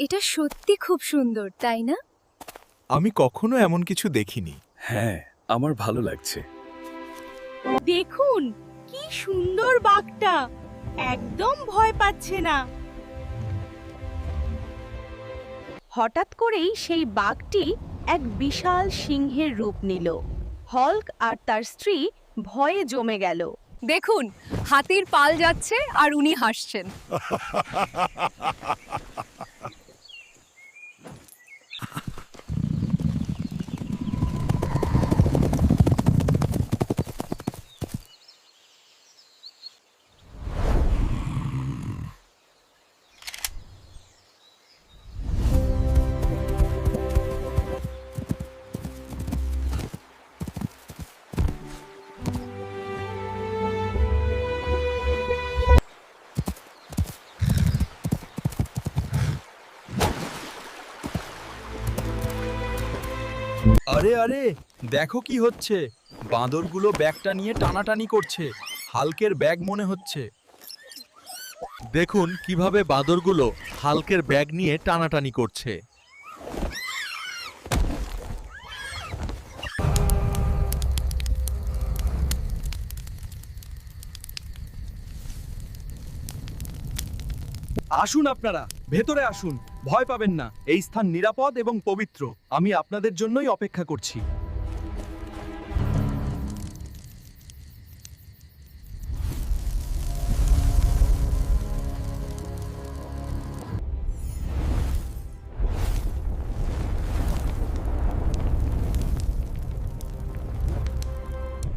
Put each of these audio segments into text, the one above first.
এটা সত্যি খুব সুন্দর তাই না? আমি কখনো এমন কিছু দেখিনি। হ্যাঁ আমার ভালো লাগছে। দেখুন কি সুন্দর বাঘটা। একদম ভয় পাচ্ছে না। হঠাৎ করেই সেই বাঘটি এক বিশাল সিংহের রূপ নিল। হল্ক আর তার স্ত্রী ভয়ে জমে গেল। দেখুন হাতির পাল যাচ্ছে আর উনি হাসছেন। আরে আরে, দেখো কি হচ্ছে। বাঁদরগুলো ব্যাগটা নিয়ে টানাটানি করছে। হালকের ব্যাগ মনে হচ্ছে। দেখুন কীভাবে বাঁদরগুলো হালকের ব্যাগ নিয়ে টানাটানি করছে। আসুন আপনারা, ভেতরে আসুন। ভয় পাবেন না। এই স্থান নিরাপদ এবং পবিত্র। আমি আপনাদের জন্যই অপেক্ষা করছি।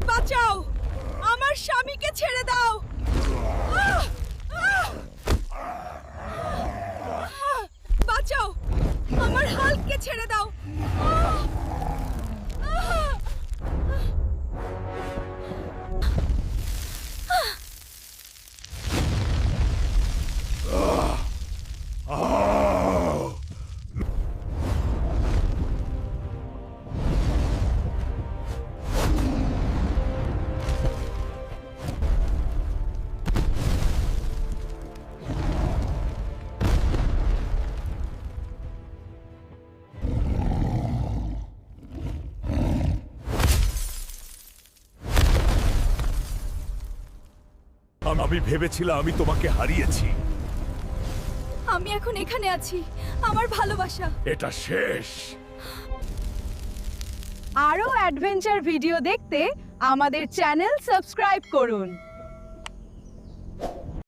বাঁচাও! আমার স্বামীকে ছেড়ে দাও! আমার হালকে ছেড়ে দাও। আমি ভেবেছিলাম আমি তোমাকে হারিয়েছি। আমি এখন এখানে আছি আমার ভালোবাসা। এটা শেষ। আরও অ্যাডভেঞ্চার ভিডিও দেখতে আমাদের চ্যানেল সাবস্ক্রাইব করুন।